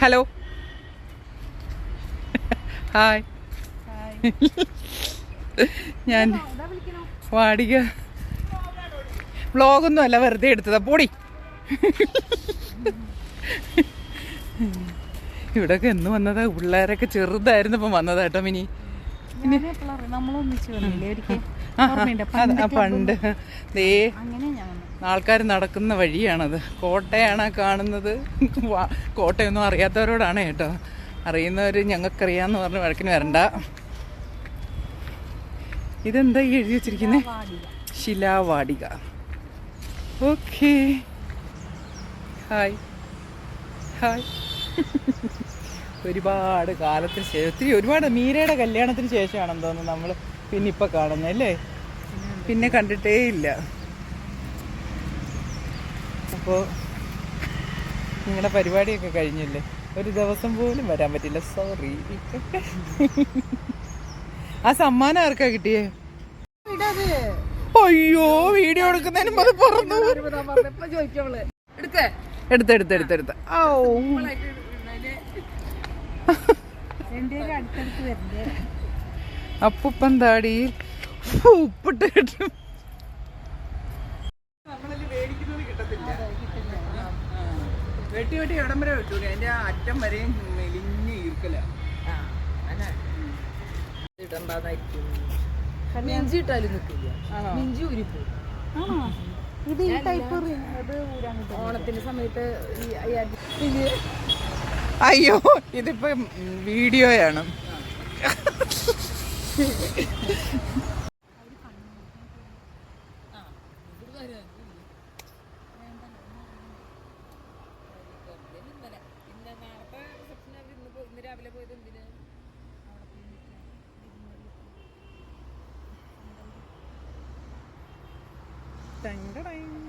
Hello hi ഞാൻ വാടിക. വ്ളോഗൊന്നും അല്ല വെറുതെ എടുത്തതാ. പോടി. ഇവിടൊക്കെ എന്ന് വന്നതാ? പിള്ളേരൊക്കെ ചെറുതായിരുന്നു ഇപ്പം വന്നതാ കേട്ടോ മിനി. പണ്ട്. ദേ. ആൾക്കാർ നടക്കുന്ന വഴിയാണത്. കോട്ടയാണ് കാണുന്നത്. കോട്ടയൊന്നും അറിയാത്തവരോടാണ് കേട്ടോ. അറിയുന്നവർ ഞങ്ങൾക്കറിയാന്ന് പറഞ്ഞ് വഴക്കിന് വരണ്ട. ഇതെന്താ ഈ എഴുതി വെച്ചിരിക്കുന്നത് ശിലാവാടിക. ഓക്കേ. ഹായ്. ഹായ്. ഒരുപാട് കാലത്തിന് ശേഷം ഒത്തിരി ഒരുപാട് മീരയുടെ കല്യാണത്തിന് ശേഷമാണെന്ന് തോന്നുന്നു നമ്മൾ പിന്നെ ഇപ്പം കാണുന്നത് അല്ലേ? പിന്നെ കണ്ടിട്ടേ ഇല്ല. അപ്പോൾ നിങ്ങളുടെ പരിപാടിയൊക്കെ കഴിഞ്ഞില്ലേ? ഒരു ദിവസം പോലും വരാൻ പറ്റില്ല. സോറി ആ സമ്മാനം ആർക്കാ കിട്ടിയേ? അയ്യോ വീഡിയോ എടുക്കുന്നതിന് അത് പറഞ്ഞു എടുത്ത്? എടുത്ത് എടുത്ത് എടുത്ത് ഓ അപ്പൂപ്പൻ താടി ഉപ്പിട്ട് കിട്ടും വെട്ടി വെട്ടി ഇടം വരെ വെട്ടൂല? അതിന്റെ ആ അറ്റം വരെയും മെലിഞ്ഞ് ഈർക്കല. മിഞ്ചി ഇട്ടാലും നിൽക്കില്ല ആണോ? മിഞ്ചി ഇത് ഈ ടൈപ്പ് അത് ഓണത്തിന്റെ സമയത്ത് ഈ അയ്യായിരത്തി അയ്യോ ഇതിപ്പോ വീഡിയോയാണ്. പിന്നെ ടടങ്.